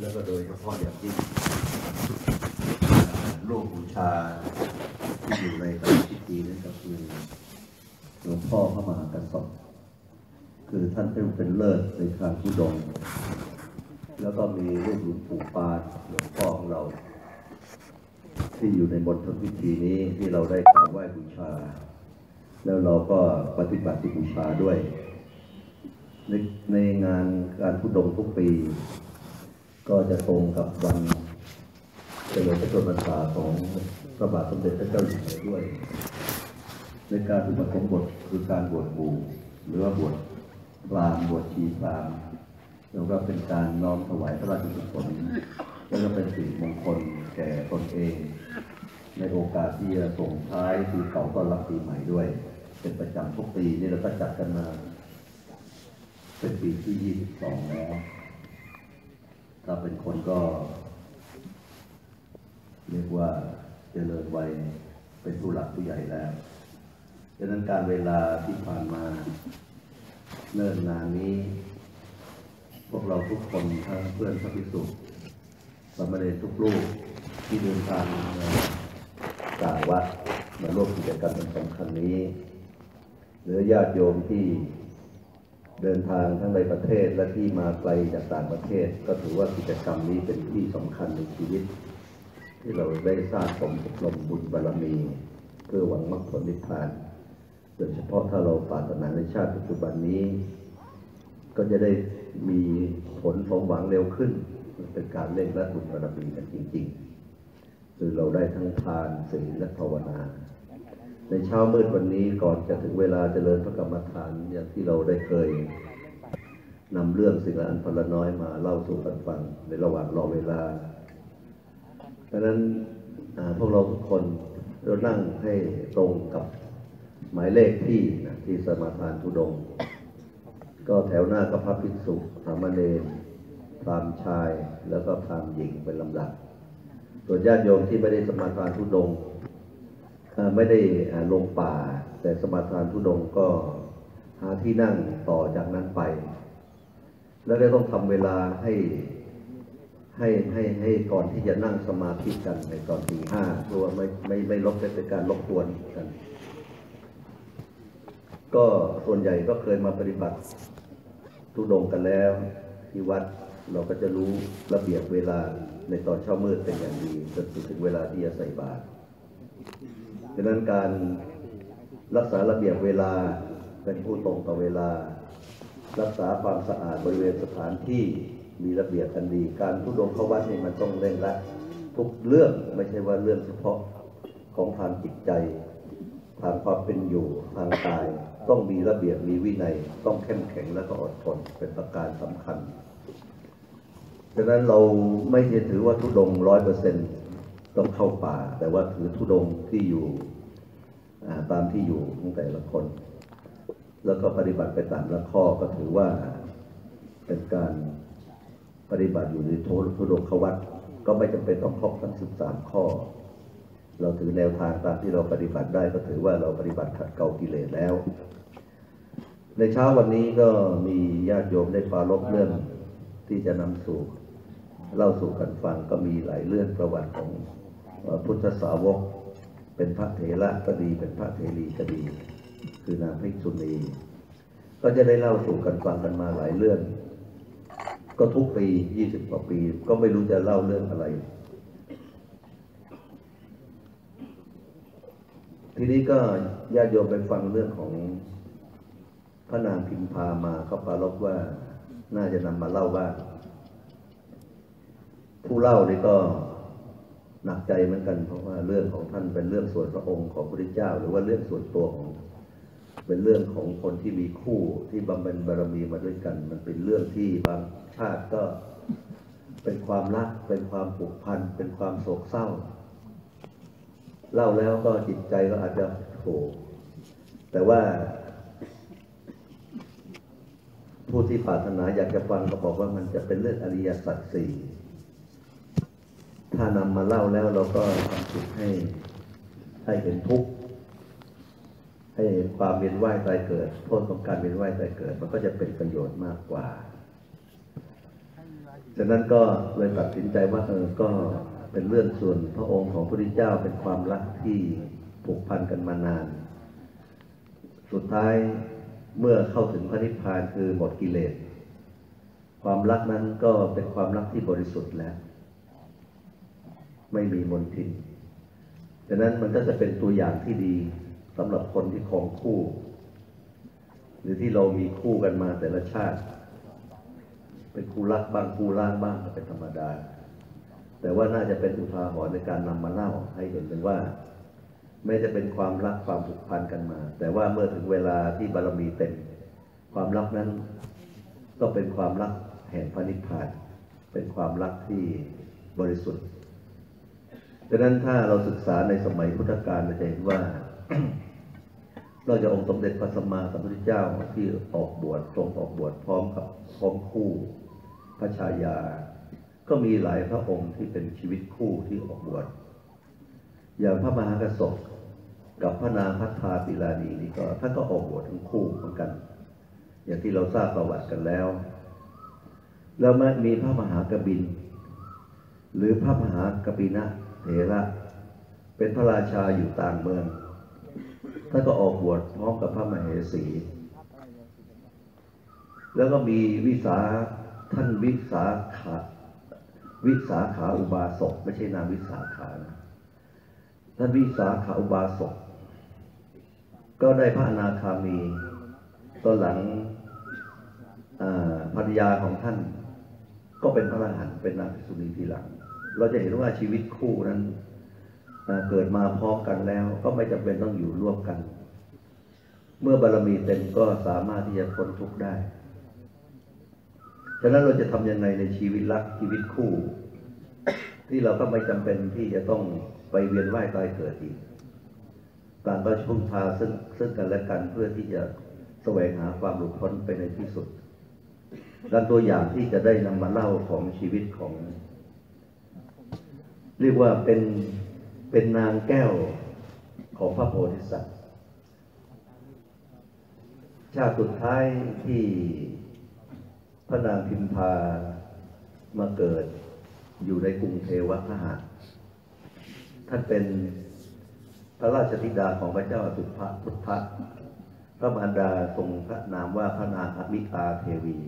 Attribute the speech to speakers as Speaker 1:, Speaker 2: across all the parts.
Speaker 1: แล้วก็โดยเฉพาะอย่างยิ่งรูปบูชาที่อยู่ในปรพิธีนั่นก็คือหลวงพ่อพระมหากษัตริย์คือท่านเป็นเป็นเลิศในทางผู้ดง แล้วก็มีรูปหลวงปู่ปานหลวงพ่อของเรา ที่อยู่ในบนทพิธีนี้ที่เราได้กราบไหว้บูชา แล้วเราก็ปฏิบัติบูชาด้วย ในในงานการพุดงทุกปี ก็จะตรงกับวันเฉลิมพระชนมพรรษาของพระบาทสมเด็จพระเจ้าอยู่หัวด้วย ในการอุปสมบทคือการบวชปู่หรือว่าบวชพรามบวชชีพรามแล้วก็เป็นการน้อมถวายพระราชกุศลแล้วก็เป็นสิ่งมงคลแก่ตนเอง ในโอกาสที่จะส่งท้ายปีเก่าต้อนรับปีใหม่ด้วย เป็นประจำทุกปีนี่เราก็จัดกันมาเป็นปีที่ 22 แล้ว ถ้าเป็นคนก็ เรียกว่าเจริญวัยเป็นผู้หลักผู้ใหญ่แล้วดังนั้นการเวลาที่ผ่านมาเนิ่นนานนี้ พวกเราทุกคนทั้งเพื่อนพระภิกษุสมเณรทุกรูปที่เดินทางมาจากวัดมาร่วมกิจกรรมอันสำคัญนี้ หรือญาติโยมที่ เดินทางทั้งในประเทศและที่มาไกลจากต่างประเทศ ก็ถือว่ากิจกรรมนี้เป็นที่สำคัญในชีวิต ที่เราได้สร้างสมอบรมบุญบารมี เพื่อหวังมรรคผลนิพพาน โดยเฉพาะถ้าเราปรารถนาในชาติปัจจุบันนี้ ก็จะได้มีผลสมหวังเร็วขึ้นมันเป็นการเล่นและบุญบารมีกันจริง ๆ คือเราได้ทั้งทานศีลและภาวนา ในเช้ามืดวันนี้ก่อนจะถึงเวลาเจริญพระกรรมฐานอย่างที่เราได้เคยนำเรื่องสิ่งละอันพลน้อยมาเล่าสู่กันฟังในระหว่างรอเวลาดังนั้นพวกเราทุกคนเรานั่งให้ตรงกับหมายเลขที่นะที่สมาทานทุดง ก็แถวหน้ากับพระภิกษุสามเณรพรามชายแล้วก็พรามหญิงเป็นลำดับส่วนญาติโยมที่ไม่ได้สมาทานทุดง ไม่ได้ลงป่า แต่สมาทานทุดงก็หาที่นั่งต่อจากนั้นไป แล้วได้ต้องทำเวลาให้ให้ให้ให้ก่อนที่จะนั่งสมาธิกันในตอนตีห้าเพราะว่าไม่ไม่ไม่ลบเป็นการรบกวนกัน ก็ส่วนใหญ่ก็เคยมาปฏิบัติทุดงกันแล้วที่วัดเราก็จะรู้ระเบียบเวลาในตอนเช้ามืดเป็นอย่างดีจนถึงเวลาที่จะใส่บาตร ดังนั้นการรักษาระเบียบเวลาเป็นผู้ตรงต่อเวลา รักษาความสะอาดบริเวณสถานที่มีระเบียบกันดี การทุดงเข้าวัดนี่มันต้องเร่งรัดทุกเรื่องไม่ใช่ว่าเรื่องเฉพาะของทางจิตใจ ทางความเป็นอยู่ทางกาย ต้องมีระเบียบมีวินัย ต้องเข้มแข็งและก็อดทนเป็นประการสำคัญดังนั้นเราไม่ได้ถือว่าทุดงร้อยเปอร์เซ็นต้ ต้องเข้าป่า แต่ว่าถือทุดงที่อยู่ตามที่อยู่ของแต่ละคน แล้วก็ปฏิบัติไปตามละข้อก็ถือว่าเป็นการปฏิบัติอยู่ในโททุดงควัตก็ไม่จำเป็นต้องครบทั้งสิบสามข้อ เราถือแนวทางตามที่เราปฏิบัติได้ก็ถือว่าเราปฏิบัติขัดเกลากิเลสแล้ว ในเช้าวันนี้ก็มีญาติโยมได้ปารบเรื่องที่จะนำสู่เล่าสู่กันฟังก็มีหลายเรื่องประวัติของ พุทธสาวก เป็นพระเถระก็ดี เป็นพระเถรีก็ดี คือนางภิกษุณี ก็จะได้เล่าสู่กันฟังกันมาหลายเรื่อง ก็ทุกปียี่สิบกว่าปี ก็ไม่รู้จะเล่าเรื่องอะไร ทีนี้ก็ญาติโยมไปฟังเรื่องของพระนางพิมพามาเขาปารบว่าน่าจะนำมาเล่าบ้างผู้เล่านี่ก็ หนักใจเหมือนกัน เพราะว่าเรื่องของท่านเป็นเรื่องส่วนพระองค์ของพระพุทธเจ้า หรือว่าเรื่องส่วนตัวของ เป็นเรื่องของคนที่มีคู่ที่บำเพ็ญบารมีมาด้วยกัน มันเป็นเรื่องที่บางชาติก็เป็นความรัก เป็นความผูกพัน เป็นความโศกเศร้า เล่าแล้วก็จิตใจก็อาจจะโผแต่ว่า ผู้ที่ปรารถนาอยากจะฟังก็บอกว่ามันจะเป็นเรื่องอริยสัจสี่ ถ้านำมาเล่าแล้วเราก็ทำจิตให้ให้เห็นทุกข์ให้เห็นความเวียนว่ายตายเกิด โทษของการเวียนว่ายตายเกิด มันก็จะเป็นประโยชน์มากกว่าฉะนั้นก็เลยตัดสินใจว่าเออก็เป็นเรื่องส่วนพระองค์ของพระพุทธเจ้าเป็นความรักที่ผูกพันกันมานาน สุดท้ายเมื่อเข้าถึงพระนิพพานคือหมดกิเลส ความรักนั้นก็เป็นความรักที่บริสุทธิ์แล้ว ไม่มีมนทินดังนั้นมันก็จะเป็นตัวอย่างที่ดีสำหรับคนที่ครองคู่ หรือที่เรามีคู่กันมาแต่ละชาติ เป็นคู่รักบ้างคู่ล่างบ้างก็เป็นธรรมดา แต่ว่าน่าจะเป็นอุทาหรณ์ในการนำมาเล่าให้เห็นกันว่า ไม่จะเป็นความรักความผูกพันกันมา แต่ว่าเมื่อถึงเวลาที่บารมีเต็ม ความรักนั้นก็เป็นความรักแห่งพระนิพพาน เป็นความรักที่บริสุทธิ์ ดังนั้นถ้าเราศึกษาในสมัยพุทธกาลเราจะเห็นว่า เราจะองค์สมเด็จพระสัมมาสัมพุทธเจ้าที่ออกบวชทรงออกบวชพร้อมกับพร้อมคู่พระชายา ก็มีหลายพระองค์ที่เป็นชีวิตคู่ที่ออกบวชอย่างพระมหากษัตริย์กับพระนางพัฒนาปิลานีนี่ก็ท่านก็ออกบวชทั้งคู่เหมือนกัน อย่างที่เราทราบประวัติกันแล้ว แล้วมีพระมหากบิน หรือพระมหากบินะ เถระเป็นพระราชาอยู่ต่างเมือง ท่านก็ออกบวชพร้อมกับพระมเหสี แล้วก็มีวิสาท่านวิสาขาวิสาขาอุบาสกไม่ใช่นามวิสาขานะท่านวิสาขาอุบาสกก็ได้พระอนาคามีตอนหลังภรรยาของท่าน ก็เป็นพระอรหันต์เป็นนางสุณีทีหลัง เราจะเห็นว่าชีวิตคู่นั้นเกิดมาพร้อมกันแล้ว ก็ไม่จำเป็นต้องอยู่ร่วมกัน เมื่อบารมีเต็มก็สามารถที่จะพ้นทุกข์ได้ ฉะนั้นเราจะทำยังไงในชีวิตรักชีวิตคู่ ที่เราก็ไม่จำเป็นที่จะต้องไปเวียนว่ายตายเกิดอีกต่างก็พึ่งพาซึ่งซึ่งกันและกันเพื่อที่จะแสวงหาความหลุดพ้นไปในที่สุดดังตัวอย่างที่จะได้นำมาเล่าของชีวิตของ เรียกว่าเป็นเป็นนางแก้วของพระโพธิสัตว์ ชาติสุดท้ายที่พระนางพิมพามาเกิดอยู่ในกรุงเทวทหารท่านเป็นพระราชธิดาของพระเจ้าสุภพุทธะพระมารดาทรงพระนามว่าพระนางอมิตาเทวี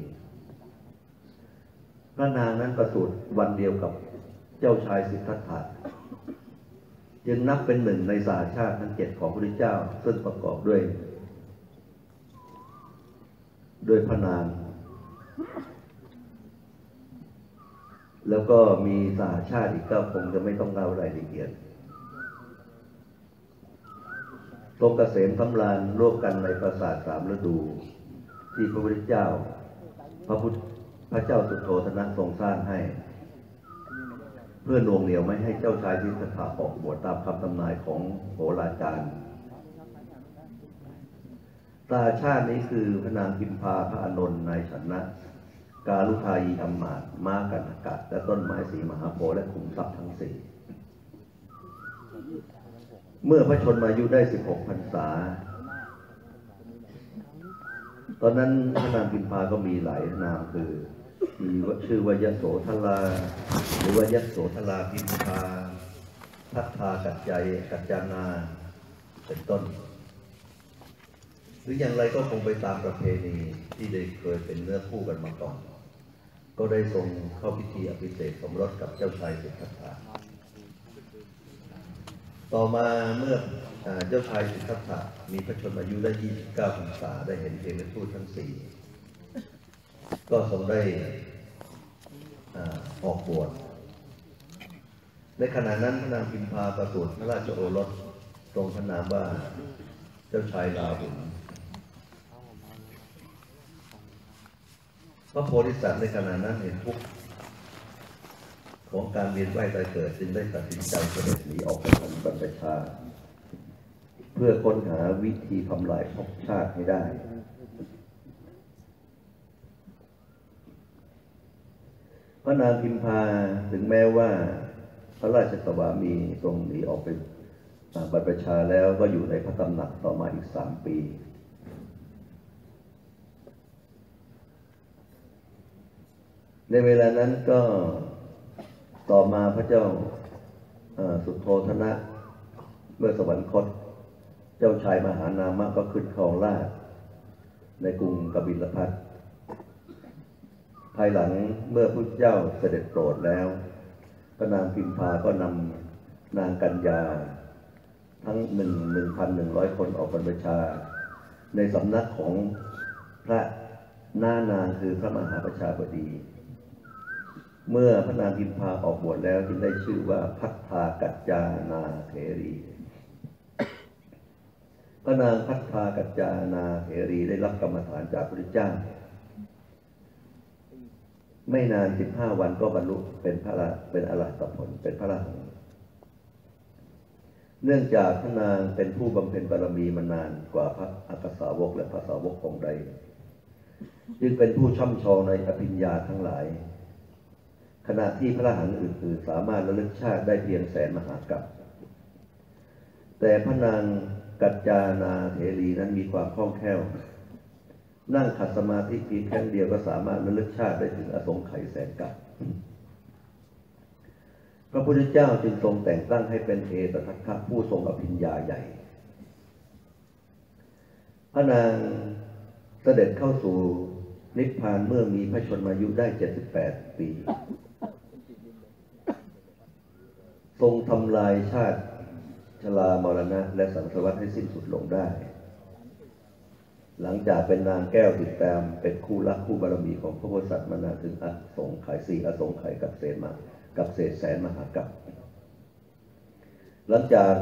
Speaker 1: พระนางนั้นประสูติวันเดียวกับ เจ้าชายสิทธัตถะจึงนับเป็นหนึ่งในสาชาติทั้งเจ็ดของพระพุทธเจ้าซึ่งประกอบด้วย ด้วยพระนางแล้วก็มีสาชาติอีกเก้าคงจะไม่ต้องเล่ารายละเอียดตรงเกษมสำราญร่วมกันในปราสาทสามฤดู ที่พระพุทธเจ้า พระพุทธพระเจ้าสุโธธนะทรงสร้างให้ พื่อนวงเหนียวไม่ให้เจ้าชายทิสถาออกบวชตามคำตำนายของโหราจารย์ตาชาตินี้คือพระนางพิมพาพระอนนท์นายชนะกาลุทายีอมมาตมากันอากาศและต้นไม้สีมหาโพธิ์และขุมทรัพย์ทั้งสี่เมื่อพระชนมายุได้สิบหกพรรษา ตอนนั้นพระนางพิมพาก็มีหลายนามคือ มีชื่อว่ายโสธรา หรือว่ายโสธราพิมพาทัตทากัจจกัจจานา เป็นต้น หรืออย่างไรก็คงไปตามประเพณีที่ได้เคยเป็นเนื้อคู่กันมาก่อน ก็ได้ทรงเข้าพิธีอภิเษกสมรสกับเจ้าชายสิทธัตถะต่อมาเมื่อเจ้าชายสิทธัตถะมีพระชนมายุได้ 29พรรษาได้เห็นเทวทูตทั้งสี่ ก็ทรงได้ออกบวชในขณะนั้นพระนางพิมพาประสูติพระราชโอรสทรงพระนามว่าเจ้าชายลาหุนพระโพธิสัตว์ในขณะนั้นเห็นทุกข์ของการเวียนว่ายตายเกิดจึงได้ตัดสินใจเสด็จหนีออกจากบรรพชา เพื่อค้นหาวิธีทำลายภพชาติให้ได้ พ ระนางพิมพาถึงแม้ว่าพระราชสวามีทรงหนีออกเป็นบรรพชาแล้วก็อยู่ในพระตำหนักต่อมาอีกสามปี ในเวลานั้นก็ต่อมาพระเจ้าสุโธธนะ เมื่อสวรรคต เจ้าชายมหานามะก็ขึ้นครองราชในกรุงกบิลพัท ภายหลังเมื่อพระเจ้าเสด็จโปรดแล้วพระนางพิมพาก็นำนางกัญญา ทั้งหนึ่งหนึ่งพันหนึ่งร้อยคนออกบรรพชา ในสำนักของพระหน้านางคือพระมหาประชาบดี เมื่อพระนางพิมพาออกบวชแล้วจึงได้ชื่อว่าพัฒธากัจจานาเถรีพระนางพัฒธากัจจานาเถรีได้รับกรรมฐานจากพระพุทธเจ้า ไม่นานสิบห้าวันก็บรรลุเป็นพระละเป็นอรหัตผลเป็นพระอรหันต์เนื่องจากพระนางเป็นผู้บำเพ็ญบารมีมานานกว่าพระอักษสาวกและพระสาวกองใด จึงเป็นผู้ช่ำชองในอภิญญาทั้งหลาย ขณะที่พระอรหันต์อื่นๆ สามารถระลึกชาติได้เพียงแสนมหากรัปแต่พระนางกัจจานาเถรีนั้นมีความคล่องแคล่ว นั่งขัดสมาธิเพียงแค่เดียวก็สามารถระลึกชาติได้ถึงอสงไขยแสนกับพระพุทธเจ้าจึงทรงแต่งตั้งให้เป็นเอตทัคคะผู้ทรงอภิญญาใหญ่ พระนางเสด็จเข้าสู่นิพพานเมื่อมีพระชนมายุได้ 78 ปี ทรงทำลายชาติชลามรณะและสังสารวัฏให้สิ้นสุดลงได้ หลังจากเป็นนางแก้วติดตามเป็นคู่รักคู่บารมีของพระโพธิสัตว์มานานถึงอสงไขยสี่อสงไขยกับเศษมากับเศษแสนมหากับหลังจาก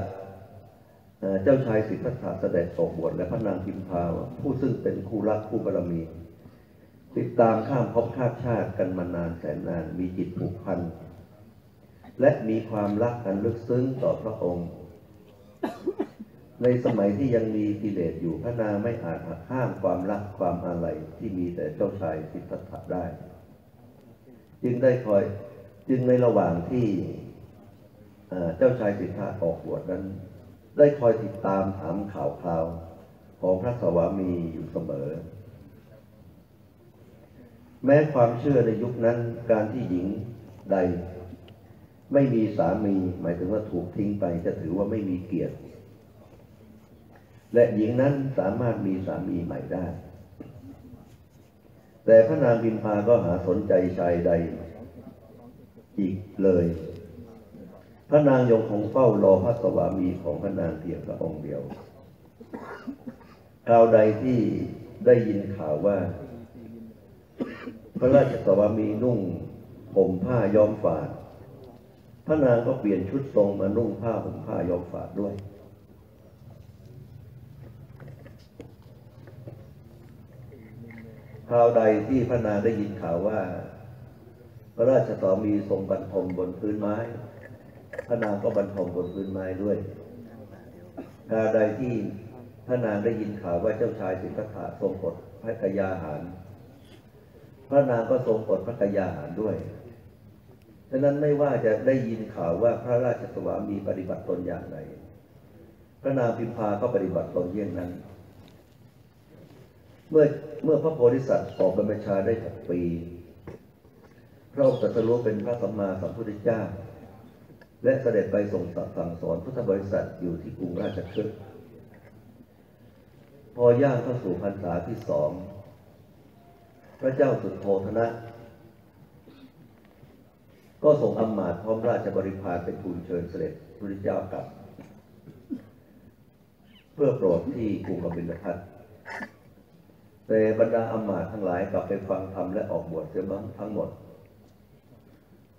Speaker 1: เอ่อเจ้าชายสิทธัตถะเสด็จออกบวชและพระนางพิมพาผู้ซึ่งเป็นคู่รักคู่บารมี ติดตามข้ามภพข้ามชาติกันมานานแสนนานมีจิตผูกพัน และมีความรักกันลึกซึ้งต่อพระองค์ ในสมัยที่ยังมีกิเลสอยู่พระนางไม่อาจหักห้ามความรักความอาลัยที่มีแต่เจ้าชายสิทธัตถะได้ จึงได้คอยจึงในระหว่างที่เอ่อเจ้าชายสิทธัตถะออกบวชนั้น ได้คอยติดตามถามข่าวคราวของพระสวามีอยู่เสมอ แม้ความเชื่อในยุคนั้นการที่หญิงใด ไม่มีสามี หมายถึงว่าถูกทิ้งไปจะถือว่าไม่มีเกียรติ และหญิงนั้นสามารถมีสามีใหม่ได้ แต่พระนางพิมพาก็หาสนใจชายใด อีกเลย พระนางยงคงเฝ้ารอพระสวามีของพระนางเพียงพระองค์เดียวคราวใดที่ได้ยินข่าวว่า พระราชสวามีนุ่งห่มผ้าย้อมฝาด พระนางก็เปลี่ยนชุดทรงมานุ่งผ้าห่มผ้าย้อมฝาดด้วย คราวใดที่พระนางได้ยินข่าวว่า พระราชสวามีทรงบรรทมบนพื้นไม้ พระนางก็บรรทมบนพื้นไม้ด้วยคราวใดที่พระนางได้ยินข่าวว่าเจ้าชายสิทธัตถะทรงกดพระกยาหาร พระนางก็ทรงกดพระกยาหารด้วยฉะนั้นไม่ว่าจะได้ยินข่าวว่าพระราชสวามีปฏิบัติตนอย่างไร พระนางพิมพาก็ปฏิบัติตนเยี่ยงนั้น เมื่อ เมื่อพระโพธิสัตว์ออกบรรพชาได้หกปี พระองค์ตรัสรู้เป็นพระสัมมาสัมพุทธเจ้า และเสด็จไปส่งสั่งสอนพุทธบริษัทอยู่ที่กรุงราชคฤห์พอย่างเข้าสู่พรรษาที่สอง พระเจ้าสุโธธนะ ก็ส่งอำมาตย์พร้อมราชบริพารไปทูลเชิญเสด็จพระพุทธเจ้ากลับ เพื่อโปรดที่กรุงกบิลพัท แต่บรรดาอำมาตย์ทั้งหลายกลับไปฟังธรรมและออกบวชเสียบ้างทั้งหมด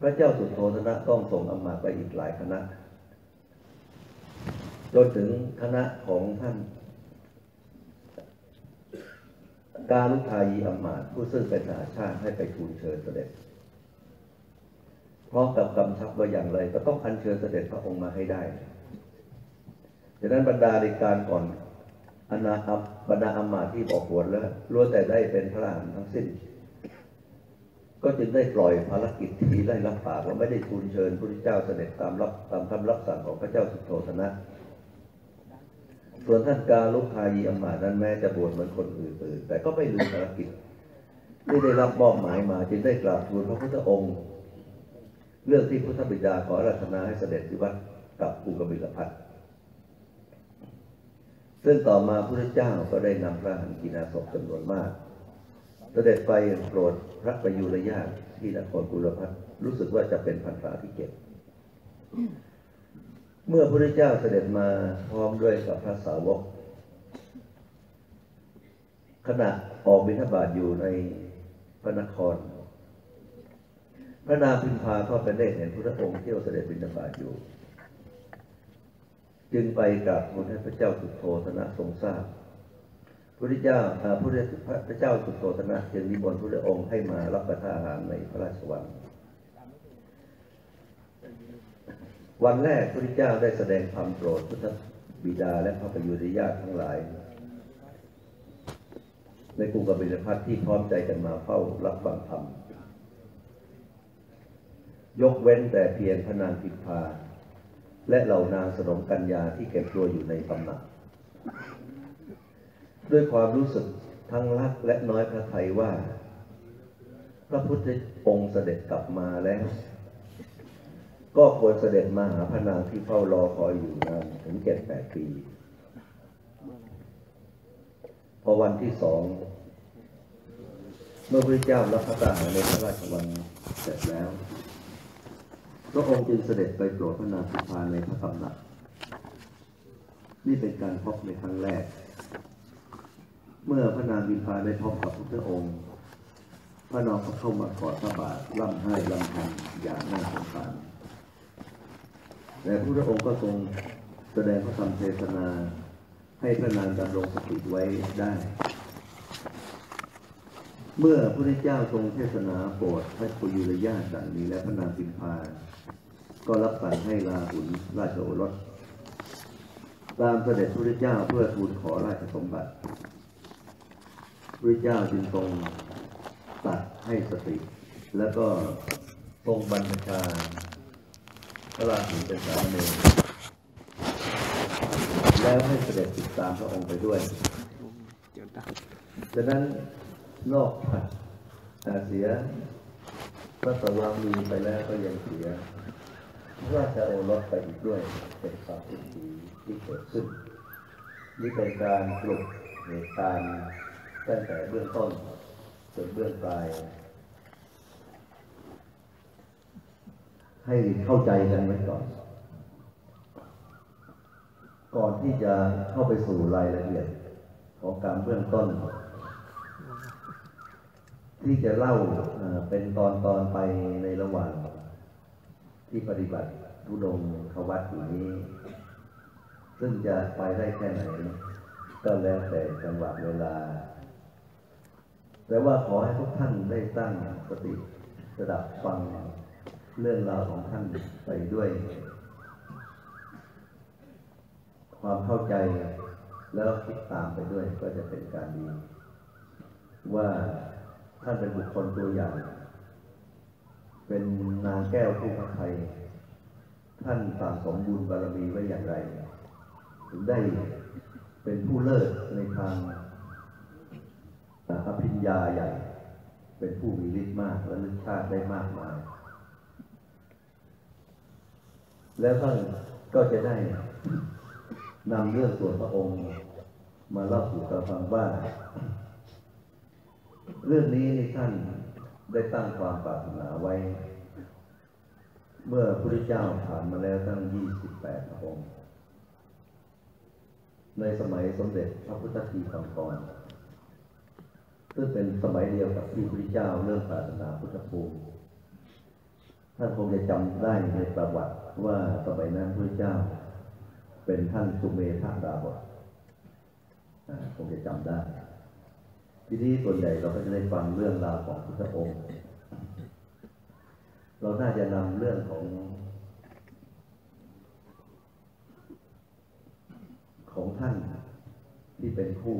Speaker 1: พระเจ้าสุโธธนะต้องส่งอำมาตย์ไปอีกหลายคณะจนถึงคณะของท่านการุทายีอำมาตย์ผู้ซึ่งเป็นมหาชาติให้ไปทูลเชิญเสด็จพร้อมกับกำชับว่าอย่างไรก็ต้องอัญเชิญเสด็จพระองค์มาให้ได้ดังนั้นบรรดาในการก่อน อนาอัมบรรดาอำมาที่ออกบวชแล้วล้วนแต่ได้เป็นพระอรหันต์ทั้งสิ้น ก็จึงได้ปล่อยภารกิจที่ได้รับปากว่าไม่ได้ทูลเชิญพระพุทธเจ้าเสด็จตามรับตามคำรับสั่งของพระเจ้าสุโธทนะส่วนท่านกาลุคายีอมานั้นแม้จะบวชเหมือนคนอื่นๆแต่ก็ไม่ลืมภารกิจที่ได้รับมอบหมายมาจึงได้กราบทูลพระพุทธองค์ เรื่องที่พุทธบิดาขอรัตนาให้เสด็จที่วัดกับภูกบิลพัท ซึ่งต่อมาพระพุทธเจ้าก็ได้นำพระหันกีนาศพจำนวนมากเสด็จไปโปรดพระประยุรญาติที่นครกุลพัทรู้สึกว่าจะเป็นพรรษาที่เจ็ดเมื่อพระพุทธเจ้าเสด็จมาพร้อมด้วยกับพระสาวก ขณะออกบิณฑบาตอยู่ในพระนคร พระนางพิมพาก็เป็นได้เห็นพระองค์เที่ยวเสด็จบิณฑบาตอยู่ จึงไปกราบทูลให้พระเจ้าสุโธธนะทรงทราบพระเจ้าพระพระเจ้าสุโธธนะจึงนิมนต์พระองค์ให้มารับประทานอาหารในพระราชวัง วันแรกพระเจ้าได้แสดงความโปรดพุทธบิดาและพระประยุรญาติทั้งหลาย ในกรุงกบิลพัทที่พร้อมใจกันมาเฝ้ารับฟังธรรม ยกเว้นแต่เพียงพระนางพิพา และเหล่านางสนมกัญญาที่เก็บตัวอยู่ในตำหนัก ด้วยความรู้สึกทั้งรักและน้อยพระทัยว่า พระพุทธองค์เสด็จกลับมาแล้ว ก็ควรเสด็จมาหาพระนางที่เฝ้ารอคอยอยู่นานถึงเจ็ดแปดปี พอวันที่สอง เมื่อพระเจ้ารับพระตาหารในพระราชวังเสร็จแล้ว พระองค์จึงเสด็จไปโปรดพระนางพิมพาในพระตำหนัก นี่เป็นการพบในครั้งแรก เมื่อพระนางพิมพาได้พบกับพระองค์ พระนางก็เข้ามากอดพระบาทร่ำไห้ลำพันอย่างน่าสงสารแต่พระองค์ก็ทรงแสดงพระธรรมเทศนาให้พระนางดำรงสติไว้ได้ เมื่อพระพุทธเจ้าทรงเทศนาโปรดพระปุยุรญาติดังนี้และพระนางพิมพา ก็รับสั่งให้ลาหุนราชโอรสตามเสด็จพระพุทธเจ้าเพื่อทูลขอราชสมบัติพระเจ้าจึงทรงตัดให้สติ แล้วก็ทรงบรรพชาพระราหุนเป็นสามเณรแล้วให้เสด็จติดตามพระองค์ไปด้วยฉะนั้นนอกจากเสียพระสวามีไปแล้วก็ยังเสีย ราชโอรสไปอีกด้วยเป็นความผิดดีที่เกิดขึ้นนี่เป็นการปลุกเหตุการณ์ตั้งแต่เบื้องต้นจนเบื้องปลายให้เข้าใจกันไว้ก่อน ก่อนที่จะเข้าไปสู่รายละเอียดของการเบื้องต้น ที่จะเล่าเป็นตอนตอนไปในระหว่าง ที่ปฏิบัติทุดงควัตอยู่นี้ ซึ่งจะไปได้แค่ไหน ก็แล้วแต่จังหวะเวลา แต่ว่าขอให้ทุกท่านได้ตั้งสติระดับฟังเรื่องราวของท่านไปด้วย ความเข้าใจแล้วคิดตามไปด้วยก็จะเป็นการดี ว่าท่านเป็นบุคคลตัวอย่าง เป็นนางแก้วผู้พระไทย ท่านสั่งสมบุญบารมีไว้อย่างไร ถึงได้เป็นผู้เลิศในทางอภิญญาใหญ่ เป็นผู้มีฤทธิ์มากและลึกชาติได้มากมาย แล้วท่านก็จะได้นำเรื่องส่วนพระองค์ มาเล่าสู่กันฟังว่า เรื่องนี้นี่ท่าน ได้ตั้งความปรารถนาไว้ เมื่อพระพุทธเจ้าผ่านมาแล้วตั้ง 28พระองค์ ในสมัยสมเด็จพระพุทธทีสังกรซึ่งเป็นสมัยเดียวกับที่พระพุทธเจ้าเริ่มปรารถนาพุทธภูมิท่านคงจะจำได้ในประวัติว่าสมัยนั้นพระพุทธเจ้า เป็นท่านสุเมธาดาบทคงจะจำได้ ทีนี้ส่วนใหญ่เราก็จะได้ฟังเรื่องราวของพุทธองค์ เราน่าจะนำเรื่องของ ของท่านที่เป็นคู่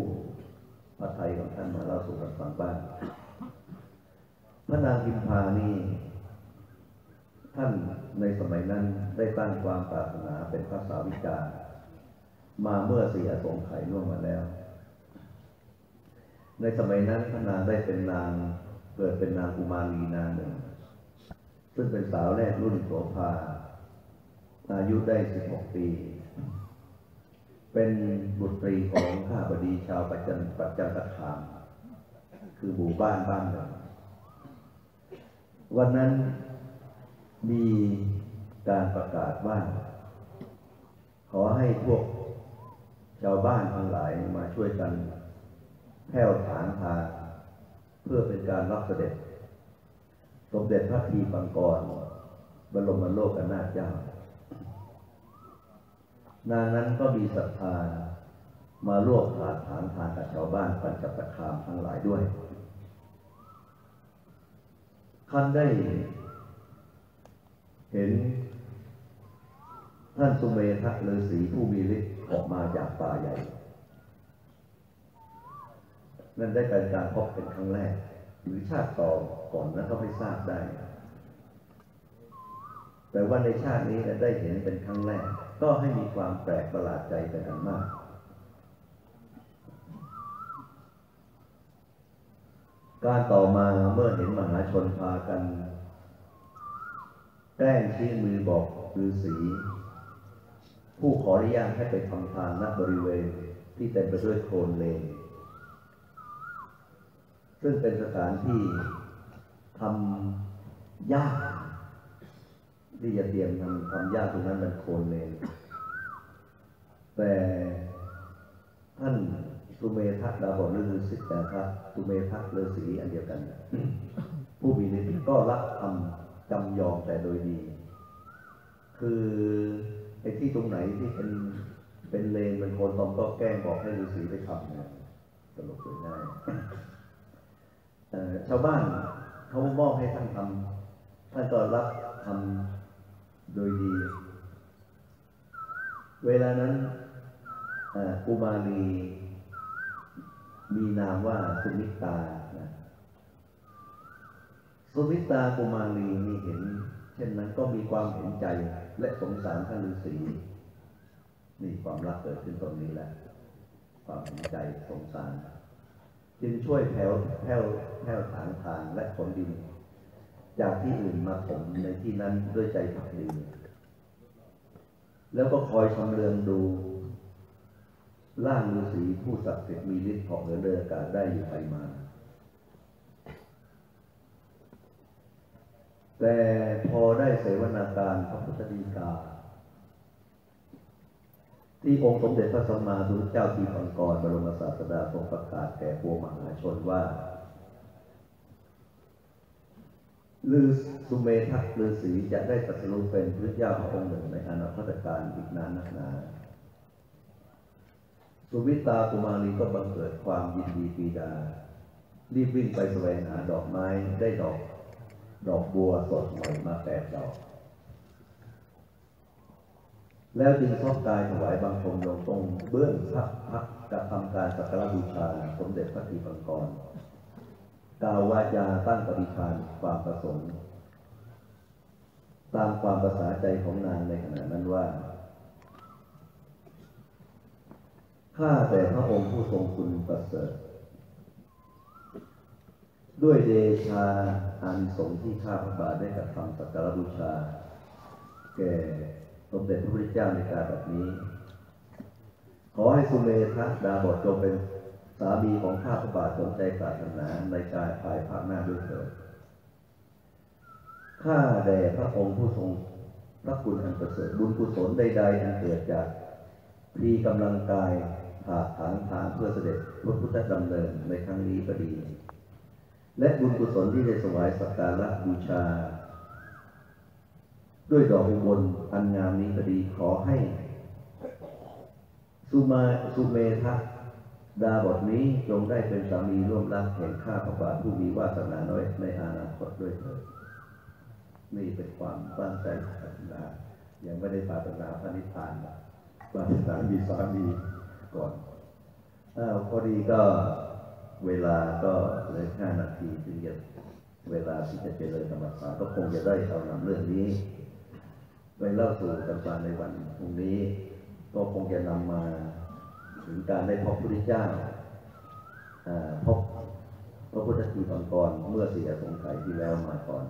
Speaker 1: พระไทยของท่านมาเล่าสู่กันฟังบ้าง พระนางพิมพานี่ท่านในสมัยนั้นได้ตั้งความปรารถนาเป็นพระสาวิกา มาเมื่อสี่อสงไขยล่วงมาแล้ว ในสมัยนั้นพระนางได้เป็นนางเกิดเป็นนางกุมารีนางหนึ่ง ซึ่งเป็นสาวแรกรุ่นโสภา อายุได้ 16 ปี เป็นบุตรีของข้าบดีชาวปัจจันปัจจันตคาม คือหมู่บ้านบ้านหนึ่ง วันนั้นมีการประกาศว่า ขอให้พวกชาวบ้านทั้งหลายมาช่วยกัน แผ่วถางทางเพื่อเป็นการรับเสด็จ สมเด็จพระทีปังกร บรมโลกนาถเจ้า นางนั้นก็มีศรัทธามาร่วมถาถางทางกับชาวบ้านปัญจประคามทั้งหลายด้วยท่านได้เห็นท่านสุเมธะฤาษีผู้มีฤทธิ์ออกมาจากป่าใหญ่ นั่นได้เป็นการพบเป็นครั้งแรก หรือชาติต่อก่อนนั้นก็ไม่ทราบได้ แต่ว่าในชาตินี้ได้เห็นเป็นครั้งแรก ก็ให้มีความแปลกประหลาดใจเป็นอันมาก การต่อมาเมื่อเห็นมหาชนพากันแกล้งชี้มือบอกฤาษีผู้ขออนุญาตให้ไปทำทานณบริเวณที่เต็มไปด้วยโคลนเลน ซึ่งเป็นสถานที่ทำยากที่จะเตรียมทำทำยากตรงนั้นมันโคนเลนแต่ท่านสุเมทักดาบอฤาษีนะครับสุเมทักฤาษีอันเดียวกัน ผู้มีฤทธิ์ก็รับทำจำยอมแต่โดยดี คือไอ้ที่ตรงไหนที่เป็นเป็นเลนเป็นโคนตอมก็แกล้งบอกให้ฤาษีไปทำนะตลกเลยง่าย ชาวบ้านเขามอบให้ท่านทำท่านก็รับทำโดยดี เวลานั้นกุมารีมีนามว่าสุมิตานะสุมิตากุมารีนี่เห็น เช่นนั้นก็มีความเห็นใจและสงสารท่านฤาษีนี่ความรักเกิดขึ้นตรงนี้แหละ ความเห็นใจสงสาร จึงช่วยแผ่วแผ่วแผ่วถางทางและขนดิน จากที่อื่นมาถมในที่นั้นด้วยใจผักดีแล้วก็คอยชำเลืองดูร่างฤาษีผู้ศักดิ์สิทธิ์มีฤทธิ์ของเรือเรืออากาศได้อยู่ไปมา แต่พอได้เสวนาการพระพุทธดีกา ที่องค์สมเด็จพระสัมมาสัมพุทธเจ้าทีปังกรบรมศาสดาทรงประกาศแก่ปวงมหาชนว่าลือสุเมทักฤาษีจะได้ตรัสรู้เป็นพระเจ้าพระองค์หนึ่งในอนาคตการอีกนานนักหนาสุวิตากุมารีก็บังเกิดความยินดีปีดา รีบวิ่งไปแสวงหาดอกไม้ได้ดอก ดอกบัวสดใหม่มาแปดดอก แล้วจึงทอบกายถวายบังคมลงตรงเบื้องพักพักกระทำการสักการบูชาสมเด็จพระทีปังกรกล่าววาจาตั้งปฏิภาณความประสงค์ ตามความภาษาใจของนางในขณะนั้นว่า ข้าแต่พระองค์ผู้ทรงคุณประเสริฐ ด้วยเดชาอันสงที่ข้าพระบาทได้กระทำสักการบูชา แก่ สมเด็จพระพุทธเจ้าในการแบบนี้ ขอให้สุเมธะดาบทจงเป็นสามีของข้าพระบาทสนใจปรารถนาในกายภายภาคหน้าด้วยเถิดข้าแด่พระองค์ผู้ทรงพระคุณอันประเสริฐบุญกุศลใดๆอันเกิดจากพีกำลังกายผ่าถางทางเพื่อเสด็จพระพุทธดำเนินในครั้งนี้ก็ดี และบุญกุศลที่ได้สวายสักการะบูชา ด้วยดอกบล อันงามนี้ก็ดีขอให้ สุมาสุเมทะดาบทนี้จงได้เป็นสามีร่วมรักแห่งข้าพระบาทผู้มีวาสนาน้อยในอนาคตด้วยเถิดนี่เป็นความตั้งใจปรารถนายังไม่ได้ปรารถนาพระนิพพานปรารถนามีสามีก่อนอพอดีก็เวลาก็เลยห้านาทีถึงจะเวลาที่จะเจริญธรรมศาสตร์ก็คงจะได้เอานำเรื่องนี้ ไปเล่าสู่กันฟังในวันพรุ่งนี้ ก็คงจะนำมาถึงการได้พบพระพุทธเจ้าพบพระพุทธทีตอนก่อนเมื่อเสียสงสัยที่แล้วมาก่อน